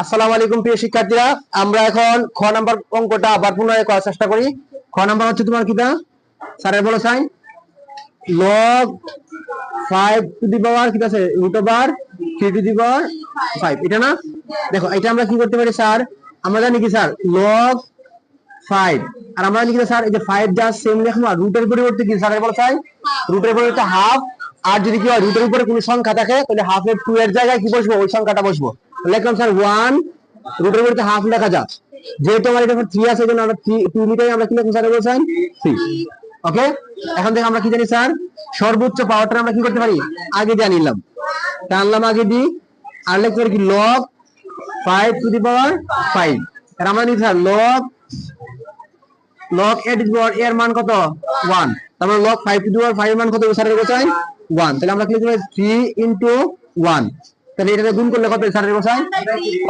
আসসালামু আলাইকুম প্রিয় শিক্ষার্থীরা, আমরা এখন খ নাম্বার অঙ্কটা আবার পুনরায় করার চেষ্টা করি। খ নাম্বার হচ্ছে তোমার কিটা স্যারের বলো sign. Log five to the power কি আছে? Root over three to the power five এটা না? দেখো, এটা আমরা কি করতে পারি স্যার? আমরা জানি কি স্যার? লগ ফাইভ আর আমরা জানি কি স্যার? এই যে ফাইভ যা সেম লেখবো, আর রুটের পরিবর্তে কি? স্যারের বলো সাইন। রুটের পরিবর্তে হাফ আর যদি কি হয় রুটের উপরে কোনো সংখ্যা থাকে, তাহলে হাফ এর টু এর জায়গায় কি বসবো? ওই সংখ্যাটা বসবো। লিখলাম স্যার ওয়ান রুটের হাফ লেখা যেহেতু আমার এটা থ্রি আছে আমরা টু আমরা কি স্যার বলছেন থ্রি ওকে এখন থেকে আমরা কি জানি স্যার সর্বোচ্চ পাওয়ারটা আমরা কি করতে পারি? আগে দিয়ে নিলাম টানলাম আগে দি আর পারি কি? Log five to the power five আর আমরা নিই sir log log two power এর মান কত? ওয়ান তারপর log five to the power five মান কত স্যারের কোথায় ওয়ান তাহলে আমরা কি লিখতে পারি? থ্রি ইন্টু ওয়ান তাহলে এটাকে গুণ করলে কত স্যারের কোথায়